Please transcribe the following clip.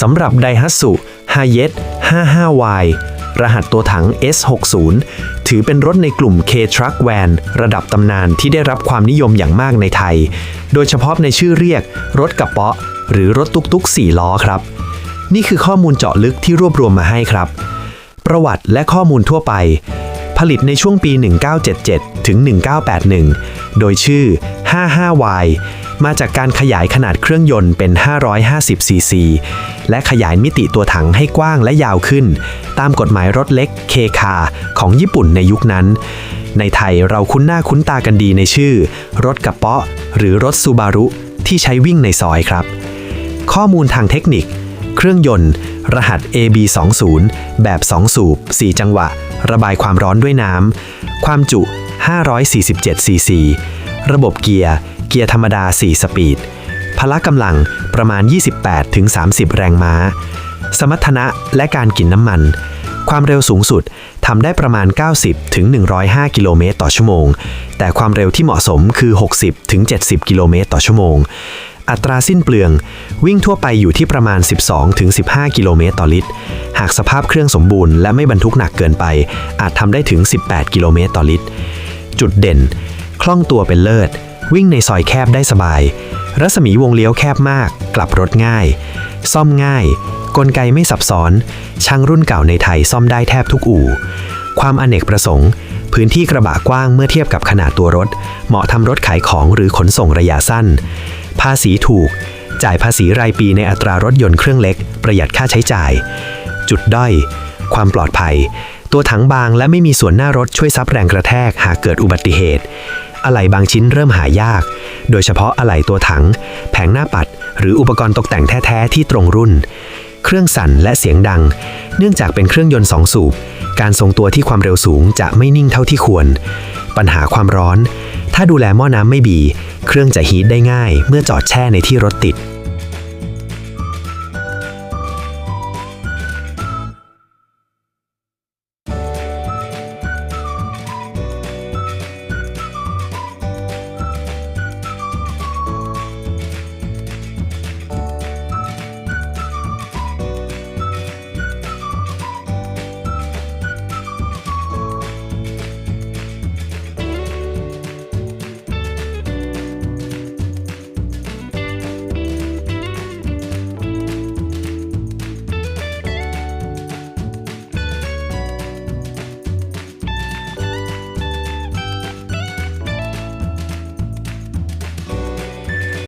สำหรับไดฮัตสุ h y e t 55Y รหัสตัวถัง S60 ถือเป็นรถในกลุ่ม K-Truck Van ระดับตำนานที่ได้รับความนิยมอย่างมากในไทย โดยเฉพาะในชื่อเรียก รถกระเป๋อหรือรถตุกๆ 4 ล้อครับ นี่คือข้อมูลเจาะลึกที่รวบรวมมาให้ครับ ประวัติและข้อมูลทั่วไป ผลิตในช่วงปี 1977 ถึง 1981 โดยชื่อ 55Y มาจากการขยายขนาดเครื่องยนต์เป็น 550 ซีซี และขยายมิติตัวถังให้กว้างและยาวขึ้น ตามกฎหมายรถเล็กเคคาของญี่ปุ่นในยุคนั้น ในไทยเราคุ้นหน้าคุ้นตากันดีในชื่อ รถกระเป๋อหรือรถซูบารุที่ใช้วิ่งในซอยครับ ข้อมูลทางเทคนิค เครื่องยนต์ รหัส AB20 แบบ 2 สูบ 4 จังหวะ ระบายความร้อนด้วยน้ำความจุ 547 ซีซี ระบบเกียร์ เกียร์ธรรมดา 4 สปีด พละกำลังประมาณ 28-30 แรงม้า สมรรถนะและการกินน้ำมัน ความเร็วสูงสุดทำได้ประมาณ 90-105 กิโลเมตรต่อชั่วโมง แต่ความเร็วที่เหมาะสมคือ 60-70 กิโลเมตรต่อชั่วโมง อัตราสิ้นเปลือง วิ่งทั่วไปอยู่ที่ประมาณ 12-15 กิโลเมตรต่อลิตร หากสภาพเครื่องสมบูรณ์และไม่บรรทุกหนักเกินไป อาจทำได้ถึง 18 กิโลเมตรต่อลิตร จุดเด่น คล่องตัวเป็นเลิศ วิ่งในซอยแคบได้สบาย รัศมีวงเลี้ยวแคบมาก กลับรถง่าย ซ่อมง่าย กลไกไม่ซับซ้อน ช่างรุ่นเก่าในไทยซ่อมได้แทบทุกอู่ ความอเนกประสงค์ พื้นที่กระบะกว้างเมื่อเทียบกับขนาดตัวรถ เหมาะทำรถขายของหรือขนส่งระยะสั้น ภาษีถูก จ่ายภาษีรายปีในอัตรารถยนต์เครื่องเล็ก ประหยัดค่าใช้จ่าย จุดด้อย ความปลอดภัย ตัวถังบางและไม่มีส่วนหน้ารถช่วยซับแรงกระแทกหากเกิดอุบัติเหตุ อะไหล่บางชิ้นเริ่มหายาก โดยเฉพาะอะไหล่ตัวถัง แผงหน้าปัด หรืออุปกรณ์ตกแต่งแท้ๆที่ตรงรุ่น เครื่องสั่นและเสียงดัง เนื่องจากเป็นเครื่องยนต์สองสูบ การทรงตัวที่ความเร็วสูงจะไม่นิ่งเท่าที่ควร ปัญหาความร้อน ถ้าดูแลหม้อน้ำไม่ดี เครื่องจะฮีทได้ง่าย เมื่อจอดแช่ในที่รถติด